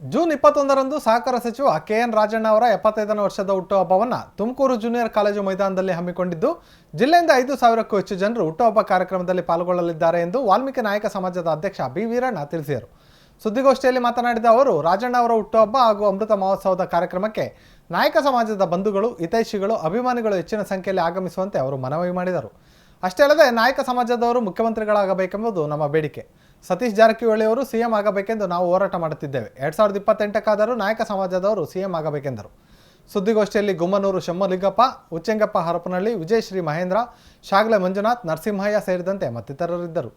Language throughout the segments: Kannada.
ಜೂನ್ ಇಪ್ಪತ್ತೊಂದರಂದು ಸಹಕಾರ ಸಚಿವ ಕೆ ಎನ್ ರಾಜಣ್ಣ ಅವರ ಎಪ್ಪತ್ತೈದನೇ ವರ್ಷದ ಹುಟ್ಟುಹಬ್ಬವನ್ನು ತುಮಕೂರು ಜೂನಿಯರ್ ಕಾಲೇಜು ಮೈದಾನದಲ್ಲಿ ಹಮ್ಮಿಕೊಂಡಿದ್ದು, ಜಿಲ್ಲೆಯಿಂದ ಐದು ಸಾವಿರಕ್ಕೂ ಹೆಚ್ಚು ಜನರು ಹುಟ್ಟುಹಬ್ಬ ಕಾರ್ಯಕ್ರಮದಲ್ಲಿ ಪಾಲ್ಗೊಳ್ಳಲಿದ್ದಾರೆ ಎಂದು ವಾಲ್ಮೀಕಿ ನಾಯಕ ಸಮಾಜದ ಅಧ್ಯಕ್ಷ ಬಿ ವೀರಣ್ಣ ತಿಳಿಸಿದರು. ಸುದ್ದಿಗೋಷ್ಠಿಯಲ್ಲಿ ಮಾತನಾಡಿದ ಅವರು, ರಾಜಣ್ಣ ಅವರ ಹುಟ್ಟುಹಬ್ಬ ಹಾಗೂ ಅಮೃತ ಮಹೋತ್ಸವದ ಕಾರ್ಯಕ್ರಮಕ್ಕೆ ನಾಯಕ ಸಮಾಜದ ಬಂಧುಗಳು, ಹಿತೈಷಿಗಳು, ಅಭಿಮಾನಿಗಳು ಹೆಚ್ಚಿನ ಸಂಖ್ಯೆಯಲ್ಲಿ ಆಗಮಿಸುವಂತೆ ಅವರು ಮನವಿ ಮಾಡಿದರು. ಅಷ್ಟೇ ಅಲ್ಲದೆ ನಾಯಕ ಸಮಾಜದವರು ಮುಖ್ಯಮಂತ್ರಿಗಳಾಗಬೇಕೆಂಬುದು ನಮ್ಮ ಬೇಡಿಕೆ. ಸತೀಶ್ ಜಾರಕಿಹೊಳಿ ಅವರು ಸಿಎಂ ಆಗಬೇಕೆಂದು ನಾವು ಹೋರಾಟ ಮಾಡುತ್ತಿದ್ದೇವೆ. ಎರಡ್ ಸಾವಿರದ ಇಪ್ಪತ್ತೆಂಟಕ್ಕಾದರೂ ನಾಯಕ ಸಮಾಜದವರು ಸಿಎಂ ಆಗಬೇಕೆಂದರು. ಸುದ್ದಿಗೋಷ್ಠಿಯಲ್ಲಿ ಗುಮ್ಮನೂರು ಶಮ್ಮಲಿಂಗಪ್ಪ, ಉಚ್ಚೆಂಗಪ್ಪ ಹರಪನಹಳ್ಳಿ, ವಿಜಯಶ್ರೀ ಮಹೇಂದ್ರ, ಶಾಗ್ಲೆ ಮಂಜುನಾಥ್, ನರಸಿಂಹಯ್ಯ ಸೇರಿದಂತೆ ಮತ್ತಿತರರಿದ್ದರು.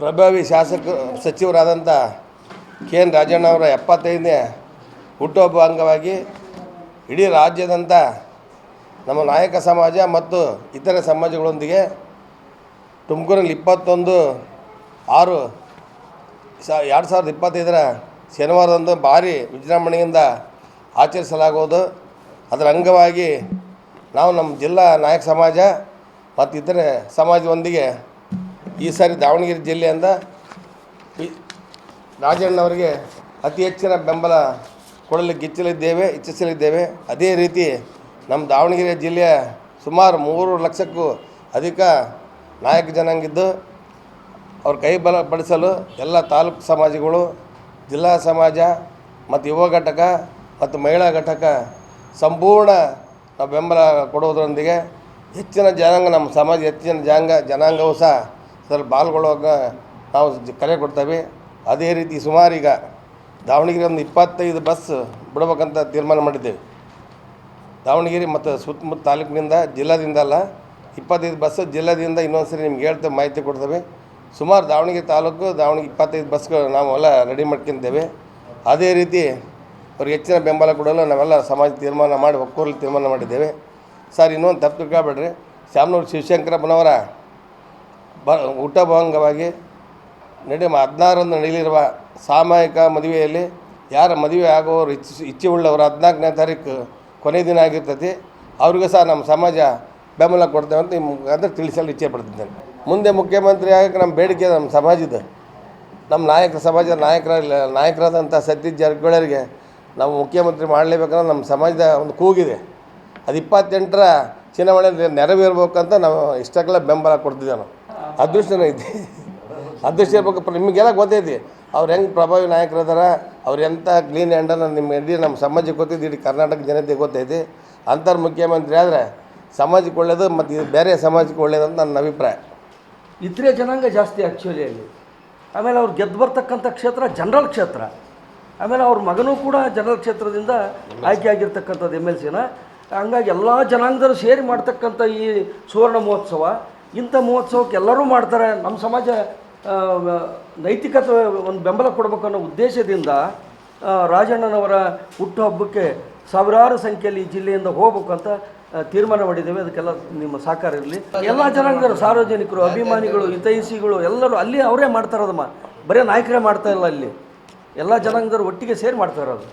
ಪ್ರಭಾವಿ ಶಾಸಕ ಸಚಿವರಾದಂಥ ಕೆ ಎನ್ ರಾಜಣ್ಣ ಅವರ ಎಪ್ಪತ್ತೈದನೇ ಹುಟ್ಟುಹಬ್ಬ ಅಂಗವಾಗಿ ಇಡೀ ರಾಜ್ಯದಂಥ ನಮ್ಮ ನಾಯಕ ಸಮಾಜ ಮತ್ತು ಇತರೆ ಸಮಾಜಗಳೊಂದಿಗೆ ತುಮಕೂರಲ್ಲಿ ಇಪ್ಪತ್ತೊಂದು, ಆರು ಸ ಎರಡು ಸಾವಿರದ ಇಪ್ಪತ್ತೈದರ ಶನಿವಾರದಂದು ಭಾರಿ ವಿಜೃಂಭಣೆಯಿಂದ ಆಚರಿಸಲಾಗುವುದು. ಅದರ ಅಂಗವಾಗಿ ನಾವು ನಮ್ಮ ಜಿಲ್ಲಾ ನಾಯಕ ಸಮಾಜ ಮತ್ತು ಇತರೆ ಸಮಾಜದೊಂದಿಗೆ ಈ ಸಾರಿ ದಾವಣಗೆರೆ ಜಿಲ್ಲೆಯಿಂದ ರಾಜಣ್ಣವರಿಗೆ ಅತಿ ಹೆಚ್ಚಿನ ಬೆಂಬಲ ಕೊಡಲಿಕ್ಕೆ ಇಚ್ಛಲಿದ್ದೇವೆ ಇಚ್ಛಿಸಲಿದ್ದೇವೆ. ಅದೇ ರೀತಿ ನಮ್ಮ ದಾವಣಗೆರೆ ಜಿಲ್ಲೆಯ ಸುಮಾರು ಮೂರು ಲಕ್ಷಕ್ಕೂ ಅಧಿಕ ನಾಯಕ ಜನಾಂಗಿದ್ದು ಅವ್ರ ಕೈ ಬಲ ಪಡಿಸಲು ಎಲ್ಲ ತಾಲೂಕು ಸಮಾಜಗಳು, ಜಿಲ್ಲಾ ಸಮಾಜ ಮತ್ತು ಯುವ ಘಟಕ ಮತ್ತು ಮಹಿಳಾ ಘಟಕ ಸಂಪೂರ್ಣ ನಾವು ಬೆಂಬಲ ಕೊಡುವುದರೊಂದಿಗೆ ಹೆಚ್ಚಿನ ಜನಾಂಗ, ನಮ್ಮ ಸಮಾಜ ಹೆಚ್ಚಿನ ಜನಾಂಗ ಜನಾಂಗವು ಸಹ ಅದರಲ್ಲಿ ಪಾಲ್ಗೊಳ್ಳುವಾಗ ನಾವು ಕರೆ ಕೊಡ್ತೇವೆ. ಅದೇ ರೀತಿ ಸುಮಾರೀಗ ದಾವಣಗೆರೆ ಒಂದು ಇಪ್ಪತ್ತೈದು ಬಸ್ ಬಿಡಬೇಕಂತ ತೀರ್ಮಾನ ಮಾಡಿದ್ದೇವೆ. ದಾವಣಗೆರೆ ಮತ್ತು ಸುತ್ತಮುತ್ತ ತಾಲೂಕಿನಿಂದ ಜಿಲ್ಲಾದಿಂದ ಅಲ್ಲ ಇಪ್ಪತ್ತೈದು ಬಸ್ ಜಿಲ್ಲಾದಿಂದ ಇನ್ನೊಂದು ಸರಿ ನಿಮ್ಗೆ ಹೇಳ್ತೇವೆ, ಮಾಹಿತಿ ಕೊಡ್ತೇವೆ. ಸುಮಾರು ದಾವಣಗೆರೆ ತಾಲೂಕು, ದಾವಣಗೆರೆ ಇಪ್ಪತ್ತೈದು ಬಸ್ಗಳು ನಾವೆಲ್ಲ ರೆಡಿ ಮಾಡ್ಕೊಂತೇವೆ ಅದೇ ರೀತಿ ಅವ್ರಿಗೆ ಹೆಚ್ಚಿನ ಬೆಂಬಲ ಕೊಡಲು ನಾವೆಲ್ಲ ಸಮಾಜ ತೀರ್ಮಾನ ಮಾಡಿ, ಒಕ್ಕೂರಲ್ಲಿ ತೀರ್ಮಾನ ಮಾಡಿದ್ದೇವೆ. ಸರ್, ಇನ್ನೊಂದು ತಪ್ಪು ತಿಳ್ಕೊಬೇಡ್ರಿ. ಶಾಮನೂರು ಶಿವಶಂಕರಪ್ಪನವರ ಬ, ಊಟ ಅಂಗವಾಗಿ ನಡೆ ಹದಿನಾರರಂದು ನಡೆಯಲಿರುವ ಸಾಮೂಹಿಕ ಮದುವೆಯಲ್ಲಿ ಯಾರ ಮದುವೆ ಆಗುವವರು ಇಚ್ಛೆ ಇಚ್ಛೆ ಉಳ್ಳವರು ಹದಿನಾಲ್ಕನೇ ತಾರೀಕು ಕೊನೆ ದಿನ ಆಗಿರ್ತೈತಿ. ಅವ್ರಿಗೂ ಸಹ ನಮ್ಮ ಸಮಾಜ ಬೆಂಬಲ ಕೊಡ್ತೇವೆ ಅಂತ ನಿಮ್ಗೆ ಅಂದರೆ ತಿಳಿಸಲು ಇಚ್ಛೆ ಪಡ್ತಿದ್ದೇನೆ. ಮುಂದೆ ಮುಖ್ಯಮಂತ್ರಿ ಆಗಕ್ಕೆ ನಮ್ಮ ಬೇಡಿಕೆ ನಮ್ಮ ಸಮಾಜದ. ನಮ್ಮ ನಾಯಕ ಸಮಾಜದ ನಾಯಕರ ನಾಯಕರಾದಂಥ ಸತೀಶ್ ಜಾರಕಿಹೊಳಿಯವರಿಗೆ ನಾವು ಮುಖ್ಯಮಂತ್ರಿ ಮಾಡಲೇಬೇಕಂದ್ರೆ ನಮ್ಮ ಸಮಾಜದ ಒಂದು ಕೂಗಿದೆ. ಅದು ಇಪ್ಪತ್ತೆಂಟರ ಚುನಾವಣೆ ನೆರವೇರ್ಬೇಕಂತ ನಾವು ಇಷ್ಟಕ್ಕೆಲ್ಲ ಬೆಂಬಲ ಕೊಡ್ತಿದ್ದೆ ನಾವು. ಅದೃಷ್ಟನೇ ಐತಿ. ಅದೃಷ್ಟ ಇರ್ಬೇಕಪ್ಪ ನಿಮಗೆಲ್ಲ ಗೊತ್ತೈತಿ. ಅವ್ರು ಹೆಂಗೆ ಪ್ರಭಾವಿ ನಾಯಕರದಾರ, ಅವ್ರು ಎಂಥ ಕ್ಲೀನ್ ಹ್ಯಾಂಡನ್ನ ನಿಮ್ಮ ಇಡೀ ನಮ್ಮ ಸಮಾಜಕ್ಕೆ ಗೊತ್ತೈತಿ, ಇಡೀ ಕರ್ನಾಟಕ ಜನತೆ ಗೊತ್ತೈತಿ. ಅಂಥವ್ರು ಮುಖ್ಯಮಂತ್ರಿ ಆದರೆ ಸಮಾಜಕ್ಕೆ ಒಳ್ಳೇದು, ಮತ್ತು ಇದು ಬೇರೆ ಸಮಾಜಕ್ಕೆ ಒಳ್ಳೇದಂತ ನನ್ನ ಅಭಿಪ್ರಾಯ. ಇತರೆ ಜನಾಂಗ ಜಾಸ್ತಿ ಆ್ಯಕ್ಚುಲಿ ಅಲ್ಲಿ. ಆಮೇಲೆ ಅವ್ರು ಗೆದ್ದು ಬರ್ತಕ್ಕಂಥ ಕ್ಷೇತ್ರ ಜನರಲ್ ಕ್ಷೇತ್ರ. ಆಮೇಲೆ ಅವ್ರ ಮಗನೂ ಕೂಡ ಜನರಲ್ ಕ್ಷೇತ್ರದಿಂದ ಆಯ್ಕೆ ಆಗಿರ್ತಕ್ಕಂಥದ್ದು ಎಂ ಎಲ್ ಸಿನ. ಹಂಗಾಗಿ ಎಲ್ಲ ಜನಾಂಗದವರು ಸೇರಿ ಮಾಡ್ತಕ್ಕಂಥ ಈ ಸುವರ್ಣ ಮಹೋತ್ಸವ, ಇಂಥ ಮಹೋತ್ಸವಕ್ಕೆ ಎಲ್ಲರೂ ಮಾಡ್ತಾರೆ. ನಮ್ಮ ಸಮಾಜ ನೈತಿಕತೆ ಒಂದು ಬೆಂಬಲ ಕೊಡಬೇಕು ಅನ್ನೋ ಉದ್ದೇಶದಿಂದ ರಾಜಣ್ಣನವರ ಹುಟ್ಟುಹಬ್ಬಕ್ಕೆ ಸಾವಿರಾರು ಸಂಖ್ಯೆಯಲ್ಲಿ ಈ ಜಿಲ್ಲೆಯಿಂದ ಹೋಗ್ಬೇಕು ಅಂತ ತೀರ್ಮಾನ ಮಾಡಿದ್ದೇವೆ. ಅದಕ್ಕೆಲ್ಲ ನಿಮ್ಮ ಸಹಕಾರ ಇರಲಿ. ಎಲ್ಲ ಜನಾಂಗದವರು, ಸಾರ್ವಜನಿಕರು, ಅಭಿಮಾನಿಗಳು, ಹಿತೈಷಿಗಳು ಎಲ್ಲರೂ ಅಲ್ಲಿ ಅವರೇ ಮಾಡ್ತಾರದಮ್ಮ ಬರೀ ನಾಯಕರೇ ಮಾಡ್ತಾ ಇಲ್ಲ ಅಲ್ಲಿ. ಎಲ್ಲ ಜನಾಂಗದವರು ಒಟ್ಟಿಗೆ ಸೇರಿ ಮಾಡ್ತಾ ಇರೋದು.